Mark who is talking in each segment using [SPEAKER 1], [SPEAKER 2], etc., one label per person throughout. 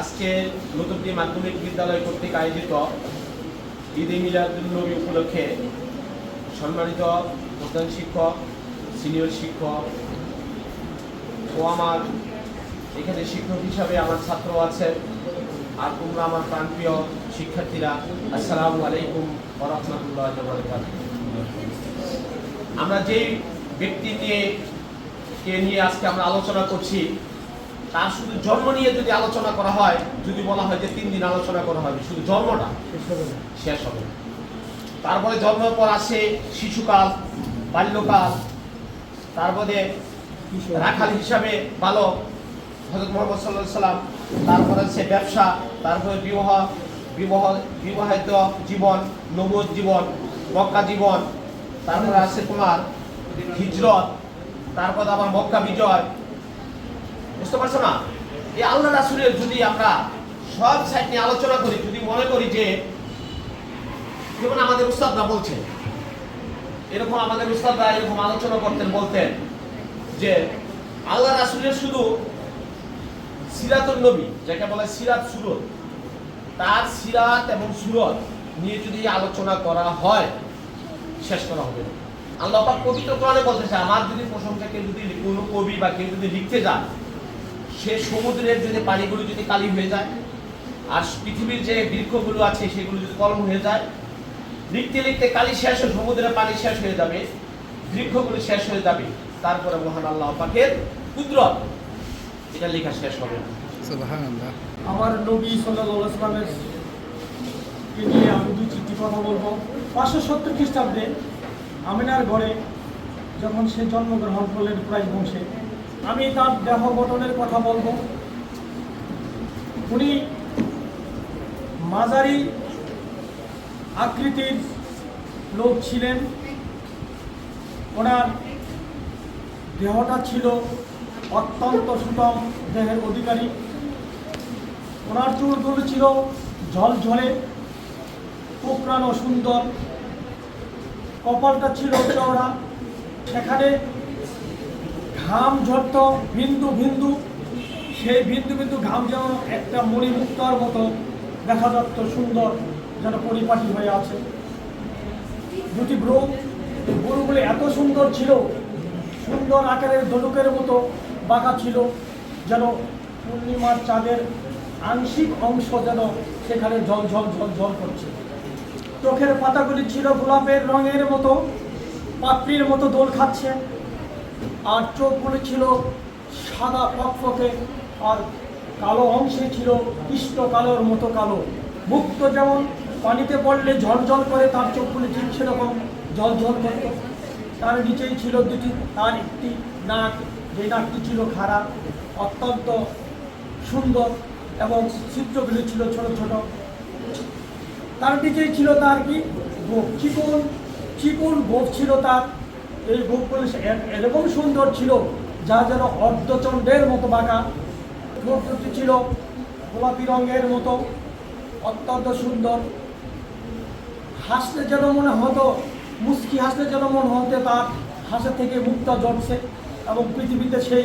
[SPEAKER 1] আজকে নতুন নতুনটি মাধ্যমিক বিদ্যালয় কর্তৃক আয়োজিত ঈদ মিলাদুলনবী উপলক্ষে সম্মানিত প্রধান শিক্ষক, সিনিয়র শিক্ষক ও আমার এখানে শিক্ষক হিসাবে আমার ছাত্র আছেন আর তোমরা আমার প্রাণপ্রিয় শিক্ষার্থীরা, আসসালামু আলাইকুম ওরহমতুল্লাহ আমরা যেই ব্যক্তি নিয়ে কে নিয়ে আজকে আমরা আলোচনা করছি তার শুধু জন্ম নিয়ে যদি আলোচনা করা হয় যদি বলা হয় যে তিন দিন আলোচনা করা হবে শুধু জন্মটা শেষ হবে তারপরে জন্মের পর আসে শিশুকাল বাল্যকাল তারপরে রাখাল হিসাবে বালক হজরত মোহাম্মদ সাল্লাহ সাল্লাম তারপরে আছে ব্যবসা তারপরে বিবাহ বিবাহ বিবাহিত জীবন নবদ জীবন মক্কা জীবন তারপরে আছে তোমার হিজরত তারপরে আবার মক্কা বিজয় বুঝতে পারছ না? এই আল্লাহ রাসুলের যদি আমরা সব সাইড নিয়ে আলোচনা করি, যদি মনে করি যে যেমন আমাদের উস্তাদরা এরকম আমাদের উস্তাদরা এরকম আলোচনা করতেন, বলতেন যে আল্লাহ রাসুলের শুধু সিরাতুল নবী, যাকে বলে সিরাত সুরত, তার সিরাত এবং সুরত নিয়ে যদি আলোচনা করা হয়, শেষ করা হবে। আল্লাহ পাক পবিত্র কোরআনে বলতেছে, আমার যদি প্রশংসা কেউ যদি কোনো কবি বা কেউ যদি লিখতে যায় সে সমুদ্রের যদি পানিগুলো যদি কালি হয়ে যায় আর পৃথিবীর যে বৃক্ষগুলো আছে সেগুলো যদি কলম হয়ে যায় লিখতে লিখতে কালি শেষ হয়ে সমুদ্রের পানি শেষ হয়ে যাবে বৃক্ষগুলো শেষ হয়ে যাবে। তারপরে মহান আল্লাহ পাকের কুদরত। এটা লেখা শেষ হবে
[SPEAKER 2] আমার নবী কে নিয়ে আমি দুই চিঠি কথা বলব। পাঁচশো সত্তর খ্রিস্টাব্দে আমিনার ঘরে যখন সে জন্মগ্রহণ করলেন প্রায় বংশে আমি তার দেহ গঠনের কথা বলব। উনি মাঝারি আকৃতির লোক ছিলেন। ওনার দেহটা ছিল অত্যন্ত সুতম দেহের অধিকারী। ওনার চুলগুলো ছিল ঝলঝলে, কোকড়ানো সুন্দর। কপালটা ছিল চওড়া। সেখানে ঘাম ঝরত, বিন্দু বিন্দু। সেই বিন্দু বিন্দু ঘাম যেমন একটা মণিমুক্তার মতো দেখা যাচ্ত সুন্দর যেন পরিপাটি হয়ে আছে। দুটি ব্রু গরুগুলি এত সুন্দর ছিল, সুন্দর আকারের দলুকের মতো বাঁকা ছিল, যেন পূর্ণিমার চাঁদের আংশিক অংশ যেন সেখানে জল জল জল জল করছে। চোখের পাতাগুলি ছিল গোলাপের রঙের মতো, পাপড়ির মতো দোল খাচ্ছে। আর চোখগুলি ছিল সাদা ফকফকে আর কালো অংশে ছিল কৃষ্ণ কালোর মতো কালো। মুক্ত যেমন পানিতে পড়লে ঝলঝল করে, তার চোখগুলি ঠিক সেরকম জল করত তার নিচেই ছিল দুটি, তার একটি নাক, যে নাকটি ছিল খারাপ অত্যন্ত সুন্দর এবং চিত্রগুলি ছিল ছোট ছোট। তার নিচেই ছিল তার কি? চিকন চিকন গোপ ছিল তার। এই গোপগুলি এরকম সুন্দর ছিল, যা যেন অর্ধচণ্ডের মতো বাঁকা। দুটি ছিল গোলাপি রঙের মতো, অত্যন্ত সুন্দর। হাসলে যেন মনে হতো মুস্কি হাসলে যেন মনে হতে তার হাসা থেকে মুক্তা জড়ছে এবং পৃথিবীতে সেই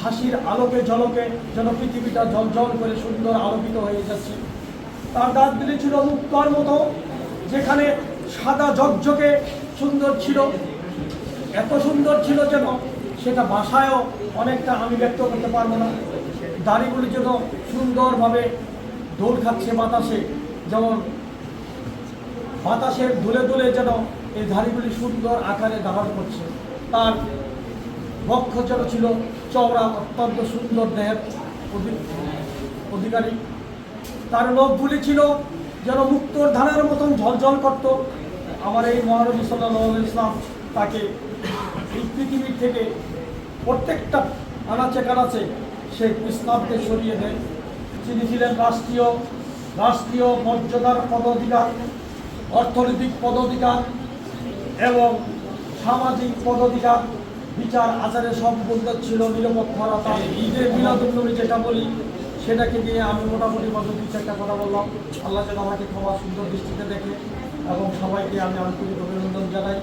[SPEAKER 2] হাসির আলোকে ঝলকে যেন পৃথিবীটা জল করে সুন্দর আলোকিত হয়ে যাচ্ছে। তার দাঁতগুলি ছিল মুক্তার মতো, যেখানে সাদা ঝকঝকে সুন্দর ছিল। এত সুন্দর ছিল যেন, সেটা ভাষায়ও অনেকটা আমি ব্যক্ত করতে পারব না। দাড়িগুলি যেন সুন্দরভাবে দোল খাচ্ছে বাতাসে, যেমন বাতাসের দুলে দুলে যেন এই ধাড়িগুলি সুন্দর আকারে ধারণ করছে। তার বক্ষ যেন ছিল চওড়া, অত্যন্ত সুন্দর দেহের অধিকারী। তার লোকগুলি ছিল যেন মুক্তোর ধানের মতন ঝলঝল করত। আমার এই মহানবী সাল্লাহ ইসলাম তাকে এই পৃথিবীর থেকে প্রত্যেকটা আনাচে কানাচে সে ইসলামকে সরিয়ে দেয়। তিনি ছিলেন রাষ্ট্রীয় রাষ্ট্রীয় মর্যাদার পদাধিকার, অর্থনৈতিক পদাধিকার এবং সামাজিক পদাধিকার, বিচার আচারে সম্পূর্ণ ছিল নিরাপত্তা ঈদের মিলাদুল্নবী যেটা বলি, সেটাকে নিয়ে আমি মোটামুটি মতো দু চারটা কথা বললাম। আল্লাহ যেন আমাকে ক্ষমা সুন্দর দৃষ্টিতে দেখে এবং সবাইকে আমি আন্তরিক অভিনন্দন জানাই।